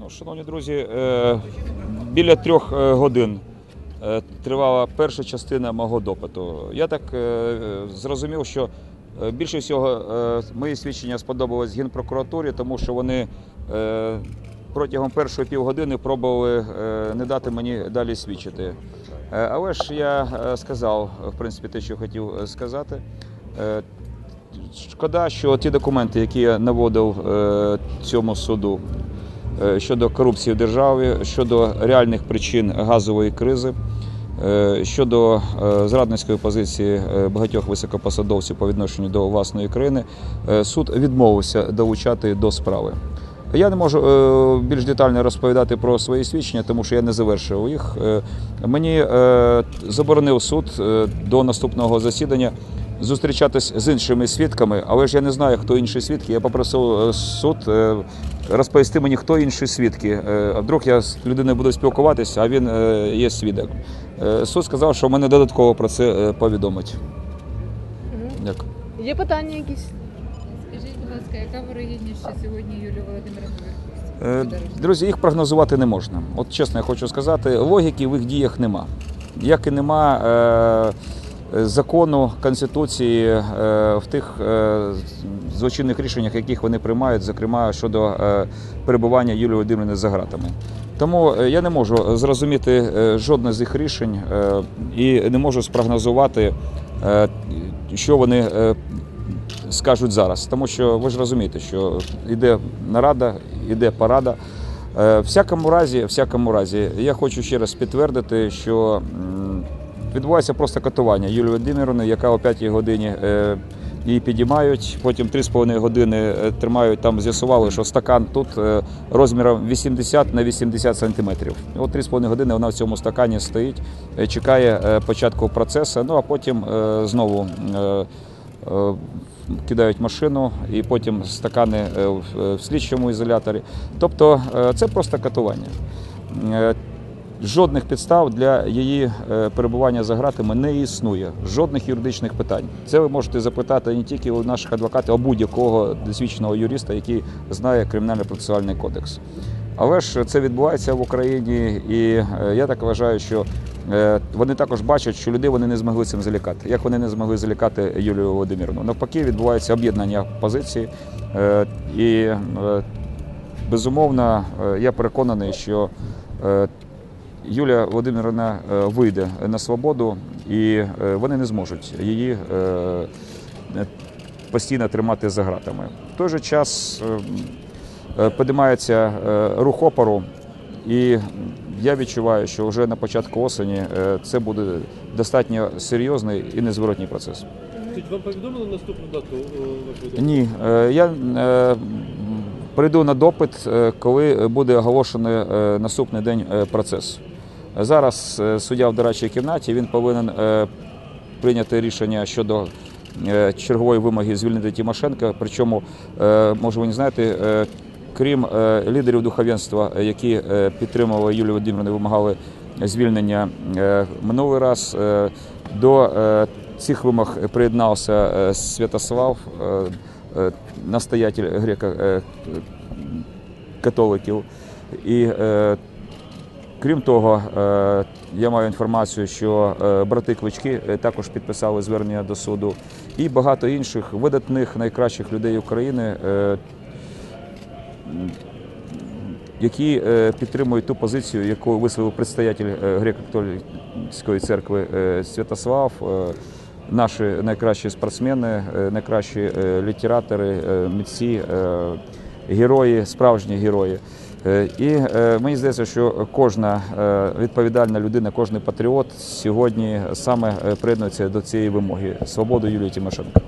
Ну, шановні друзі, е, біля трьох е, годин е, тривала перша частина мого допиту. Я так зрозумів, що більше всього мої свідчення сподобалось Генпрокуратурі, тому що вони протягом першої півгодини пробували не дати мені далі свідчити. Але ж я сказав, в принципі, те, що хотів сказати. Шкода, що ті документи, які я наводив цьому суду щодо корупції в державі, щодо реальних причин газової кризи, е, щодо е, зрадницької позиції е, багатьох високопосадовців по відношенню до власної країни, е, суд відмовився долучати до справи. Я не можу е, більш детально розповідати про свої свідчення, тому що я не завершив їх. Е, Мені е, заборонив суд е, до наступного засідання зустрічатись з іншими свідками, але ж я не знаю, хто інші свідки. Я попросив е, суд е, розповісти мені, хто інші свідки. Е, А вдруг я з людиною буду спілкуватися, а він є свідок. Суд сказав, що мене додатково про це повідомить. Дякую. Є питання якісь? Скажіть, будь ласка, яка вирогідність, що сьогодні Юлія Володимирівна Е. Друзі, їх прогнозувати не можна. От чесно, я хочу сказати, логіки в їх діях нема. Як і нема е, закону, конституції е, в тих е, злочинних рішеннях, яких вони приймають, зокрема щодо е, перебування Юлії Володимирівни за ґратами. Тому я не можу зрозуміти жодне з їх рішень і не можу спрогнозувати, що вони скажуть зараз. Тому що ви ж розумієте, що йде нарада, йде парада. Всякому разі, всякому разі, я хочу ще раз підтвердити, що відбувається просто катування Юлії Володимировни, яка о 5 годині е, її підіймають, потім 3,5 години е, тримають. Там з'ясували, що стакан тут е, розміром 80 на 80 сантиметрів. От 3,5 години вона в цьому стакані стоїть, чекає початку процесу. Ну а потім знову. Кидають машину і потім стакани в- слідчому ізоляторі. Тобто це просто катування. Жодних підстав для її е, перебування за ґратами не існує. Жодних юридичних питань. Це ви можете запитати не тільки у наших адвокатів, а будь-якого досвідченого юриста, який знає кримінально-процесуальний кодекс. Але ж це відбувається в Україні, і е, я так вважаю, що е, вони також бачать, що людей вони не змогли цим залякати. Як вони не змогли залякати Юлію Володимирівну? Навпаки, відбувається об'єднання позиції. І безумовно, я переконаний, що Юлія Володимирівна е, вийде на свободу, і е, вони не зможуть її е, постійно тримати за ґратами. В той же час е, рух опору, і я відчуваю, що вже на початку осені це буде достатньо серйозний і незворотній процес. Вам повідомили наступну дату Ні, я прийду на допит, коли буде оголошений наступний день процес. Зараз е, суддя в дорадчій кімнаті він повинен е, прийняти рішення щодо е, чергової вимоги звільнити Тимошенка. Причому, може ви не знаєте, крім лідерів духовенства, які підтримували Юлію Володимирівну, вимагали звільнення минулий раз, до цих вимог приєднався Святослав, настоятель греко-католиків. І крім того, е, я маю інформацію, що е, брати Клички е, також підписали звернення до суду, і багато інших видатних найкращих людей України. які підтримують ту позицію, яку висловив предстоятель греко-католицької церкви Святослав, наші найкращі спортсмени, найкращі літератори, митці, герої, справжні герої. Е, І е, мені здається, що кожна е, відповідальна людина, кожен патріот сьогодні саме приєднується до цієї вимоги свободу Юлії Тимошенко.